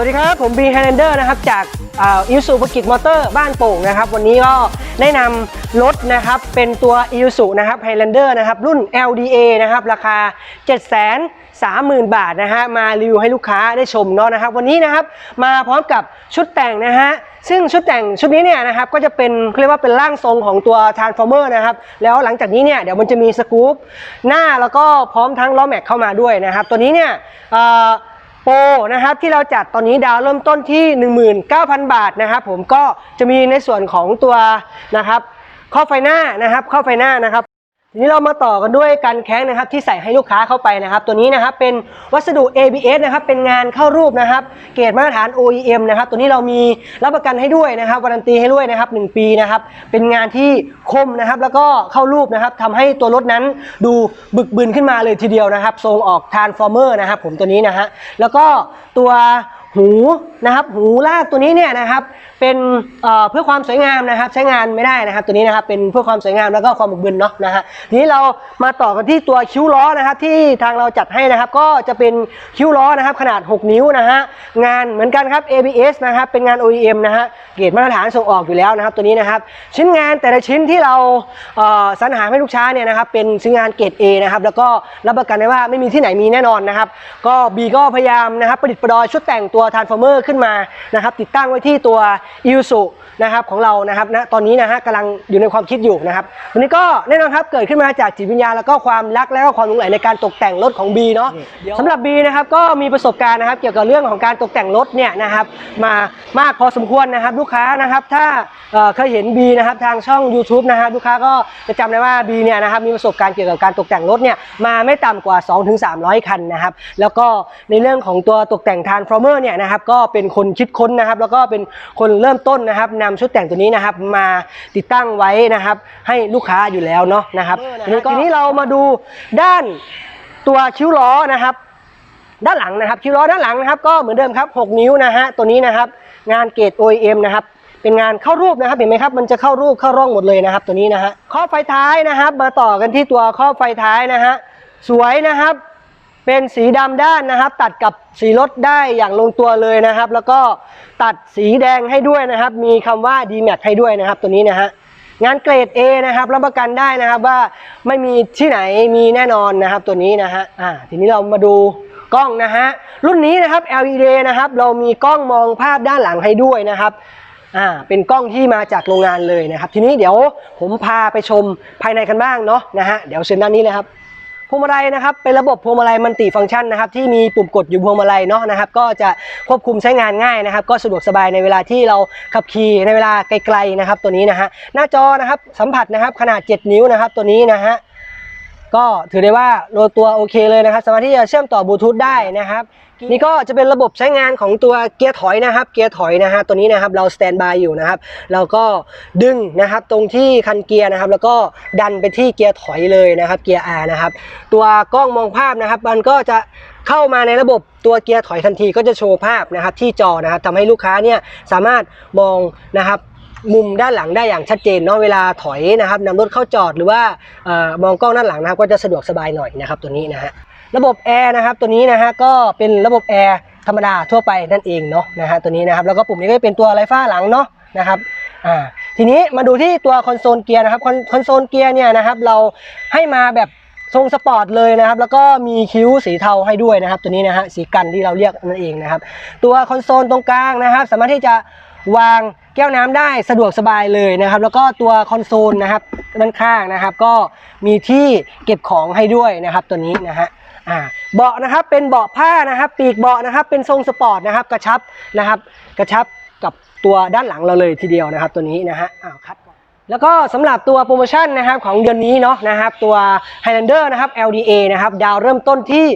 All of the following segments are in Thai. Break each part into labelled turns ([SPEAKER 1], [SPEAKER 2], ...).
[SPEAKER 1] สวัสดีครับ ผมบีไฮแลนเดอร์นะครับ จากอิวสุภกิจมอเตอร์บ้านโป่งนะครับ วันนี้ก็ได้นำรถนะครับ เป็นตัวอิวสุนะครับไฮแลนเดอร์นะครับ รุ่น LDA นะครับ ราคา 7 3 0 0 0 0 บาทนะฮะมารีวิวให้ลูกค้าได้ชมเนาะนะครับ วันนี้นะครับมาพร้อมกับชุดแต่งนะฮะซึ่งชุดแต่งชุดนี้เนี่ยนะครับก็จะเป็นเรียกว่าเป็นร่างทรงของตัว Transformer นะครับแล้วหลังจากนี้เนี่ยเดี๋ยวมันจะมีสกู๊ปหน้าแล้วก็พร้อมทั้งล้อแม็กเข้ามาด้วยนะครับ ตัวนี้เนี่ย โปรนะครับที่เราจัดตอนนี้ดาวเริ่มต้นที่ 19,000 บาทนะครับผมก็จะมีในส่วนของตัวนะครับข้อไฟหน้านะครับข้อไฟหน้านะครับ ทีนี้เรามาต่อกันด้วยกันแข้งนะครับที่ใส่ให้ลูกค้าเข้าไปนะครับ ตัวนี้นะครับเป็นวัสดุ ABS นะครับเป็นงานเข้ารูปนะครับ เกรดมาตรฐาน OEM นะครับ ตัวนี้เรามีรับประกันให้ด้วยนะครับวารันตีให้ด้วยนะครับ 1 ปีนะครับ เป็นงานที่คมนะครับแล้วก็เข้ารูปนะครับทำให้ตัวรถนั้นดูบึกบึนขึ้นมาเลยทีเดียวนะครับทรงออกทานฟอร์เมอร์นะครับผมตัวนี้นะฮะแล้วก็ตัว หูนะครับหูลากตัวนี้เนี่ยนะครับเป็นเพื่อความสวยงามนะครับ ใช้งานไม่ได้นะครับ ตัวนี้นะครับเป็นเพื่อความสวยงามแล้วก็ความบึกบึนเนาะนะฮะทีนี้เรามาต่อกันที่ตัวคิ้วล้อนะครับ ที่ทางเราจัดให้นะครับ ก็จะเป็นคิ้วล้อนะครับ ขนาด 6 นิ้วนะฮะงานเหมือนกันครับ ABS นะครับเป็นงาน OEM นะฮะเกรดมาตรฐานส่งออกอยู่แล้วนะครับ ตัวนี้นะครับ ชิ้นงานแต่ละชิ้นที่เราสรรหาให้ลูกค้าเนี่ยนะครับเป็นชิ้นงานเกรด A นะครับแล้วก็รับประกันได้ว่าไม่มีที่ไหนมีแน่นอนนะครับ ก็บีก็พยายามนะครับประดิษฐ์ประดอยชุดแต่งตัว Transformer ขึ้นมานะครับติดตั้งไว้ที่ตัวอิวสุนะครับของเรานะครับณตอนนี้นะฮะกำลังอยู่ในความคิดอยู่นะครับวันนี้ก็แน่นอนครับเกิดขึ้นมาจากจิตวิญญาณแล้วก็ความรักแล้วก็ความหลงใหลในการตกแต่งรถของ B เนาะสำหรับ B นะครับก็มีประสบการณ์นะครับเกี่ยวกับเรื่องของการตกแต่งรถเนี่ยนะครับมามากพอสมควรนะครับลูกค้านะครับถ้าเอ่อเคยเห็น B นะครับทางช่อง YouTube นะครับลูกค้าก็จะจำได้ว่า B เนี่ยนะครับมีประสบการณ์เกี่ยวกับการตกแต่งรถเนี่ยมาไม่ต่ำกว่า 2-300 คันนะครับแล้วก็ในเรื่องของตัวตกแต่งทานฟอร์เมอร์เนี่ยนะครับก็เป็นคนคิดค้นนะครับแล้วก็เป็นคนเริ่มต้นนะครับนำชุดแต่งตัวนี้นะครับมาติดตั้งไว้นะครับให้ลูกค้าอยู่แล้วเนาะนะครับทีนี้ก็ทีนี้เรามาดูด้านตัวคิ้วล้อนะครับด้านหลังนะครับคิ้วล้อด้านหลังนะครับก็เหมือนเดิมครับ 6 นิ้วนะฮะตัวนี้นะครับงานเกรด OEM นะครับ เป็นงานเข้ารูปนะครับเห็นไหมครับมันจะเข้ารูปเข้าร่องหมดเลยนะครับ ตัวนี้นะฮะข้อไฟท้ายนะครับ มาต่อกันที่ตัวข้อไฟท้ายนะฮะสวยนะครับ เป็นสีดำด้านนะครับ ตัดกับสีรถได้อย่างลงตัวเลยนะครับ แล้วก็ตัดสีแดงให้ด้วยนะครับ มีคำว่า d m a t ให้ด้วยนะครับ ตัวนี้นะฮะงานเกรด A นะครับรับประกันได้นะครับว่าไม่มีที่ไหนมีแน่นอนนะครับตัวนี้นะฮะอ่าทีนี้เรามาดูกล้องนะฮะรุ่นนี้นะครับ LED นะครับเรามีกล้องมองภาพด้านหลังให้ด้วยนะครับ อ่าเป็นกล้องที่มาจากโรงงานเลยนะครับ ทีนี้เดี๋ยวผมพาไปชมภายในกันบ้างเนาะนะฮะเดี๋ยวเชิญด้านนี้เลยครับพวงมาลัยนะครับเป็นระบบพวงมาลัยมัลติฟังก์ชันนะครับที่มีปุ่มกดอยู่พวงมาลัยเนาะนะครับก็จะควบคุมใช้งานง่ายนะครับ ก็สะดวกสบายในเวลาที่เราขับขี่ในเวลาไกลๆนะครับตัวนี้นะฮะหน้าจอนะครับสัมผัสนะครับขนาด 7 นิ้วนะครับตัวนี้นะฮะ ก็ถือได้ว่าโรตัวโอเคเลยนะครับ สามารถที่จะเชื่อมต่อบลูทูธได้นะครับ นี่ก็จะเป็นระบบใช้งานของตัวเกียร์ถอยนะครับ เกียร์ถอยนะฮะตัวนี้นะครับเราสแตนบายอยู่นะครับ เราก็ดึงนะครับตรงที่คันเกียร์นะครับ แล้วก็ดันไปที่เกียร์ถอยเลยนะครับเกียร์ R นะครับ ตัวกล้องมองภาพนะครับ มันก็จะเข้ามาในระบบตัวเกียร์ถอยทันทีก็จะโชว์ภาพนะครับที่จอนะครับทำให้ลูกค้าเนี่ยสามารถมองนะครับ มุมด้านหลังได้อย่างชัดเจนเนาะเวลาถอยนะครับนำรถเข้าจอดหรือว่าออมองกล้องด้านหลังนะครับก็จะสะดวกสบายหน่อยนะครับตัวนี้นะฮะระบบแอร์นะครับตัวนี้นะฮะก็เป็นระบบแอร์ธรรมดาทั่วไปนั่นเองเนาะนะฮะตัวนี้นะครับแล้วก็ปุ่มนี้ก็เป็นตัวไรฟ้าหลังเนาะนะครับอ่าทีนี้มาดูที่ตัวคอนโซลเกียร์นะครับคอนคอนโซลเกียร์เนี่ยนะครับเราให้มาแบบทรงสปอร์ตเลยนะครับ แล้วก็มีคิ้วสีเทาให้ด้วยนะครับ ตัวนี้นะฮะสีกันที่เราเรียกนั่นเองนะครับ ตัวคอนโซลตรงกลางนะครับ สามารถที่จะ วางแก้วน้ำได้สะดวกสบายเลยนะครับ แล้วก็ตัวคอนโซลนะครับด้านข้างนะครับ ก็มีที่เก็บของให้ด้วยนะครับตัวนี้นะฮะอ่าเบาะนะครับเป็นเบาะผ้านะครับปีกเบาะนะครับเป็นทรงสปอร์ตนะครับกระชับนะครับ กระชับกับตัวด้านหลังเราเลยทีเดียวนะครับ ตัวนี้นะฮะอ้าวคัด แล้วก็สำหรับตัวโปรโมชั่นนะครับของเดือนนี้เนาะนะครับตัว Highlander นะครับ LDA นะครับดาวเริ่มต้นที่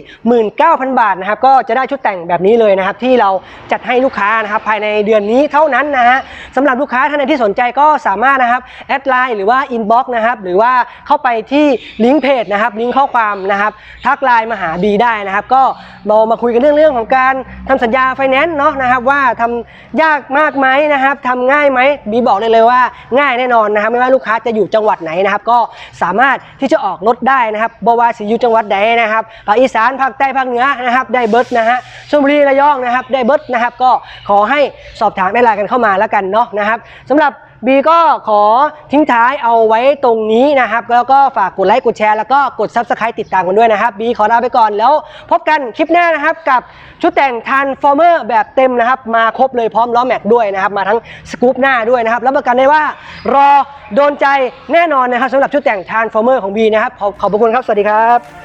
[SPEAKER 1] 19,000 บาทนะครับก็จะได้ชุดแต่งแบบนี้เลยนะครับที่เราจัดให้ลูกค้านะครับภายในเดือนนี้เท่านั้นนะฮะสำหรับลูกค้าท่านใดที่สนใจก็สามารถนะครับแอดไลน์หรือว่าอินบ็อกซ์นะครับหรือว่าเข้าไปที่ลิงก์เพจนะครับลิงก์ข้อความนะครับทักไลน์มาหาบีได้นะครับก็เรามาคุยกันเรื่องเรื่องของการทำสัญญาไฟแนนซ์เนาะนะครับว่าทำยากมากไหมนะครับทำง่ายไหมบีบอกเลยเลยว่าง่ายแน่นอนนะนะครับไม่ว่าลูกค้าจะอยู่จังหวัดไหนนะครับ ก็สามารถที่จะออกรถได้นะครับบว่าสิอยู่จังหวัดใดนะครับภาคอีสานภาคใต้ภาคเหนือนะครับ ได้เบิร์ดนะฮะชลบุรีระยองนะครับ ได้เบิร์ดนะครับ ก็ขอให้สอบถามแอดไลน์กันเข้ามาแล้วกันเนาะนะครับสำหรับ บีก็ขอทิ้งท้ายเอาไว้ตรงนี้นะครับ แล้วก็ฝากกดไลค์กดแชร์แล้วก็กด Subscribe ติดตามกันด้วยนะครับบีขอลาไปก่อนแล้วพบกันคลิปหน้านะครับ กับชุดแต่ง Transformer แบบเต็มนะครับ มาครบเลยพร้อมล้อแม็กด้วยนะครับ มาทั้งสกู๊ปหน้าด้วยนะครับรับประกันได้ว่ารอโดนใจแน่นอนนะครับสำหรับชุดแต่ง Transformer ของบีนะครับขอบขอบคุณครับสวัสดีครับ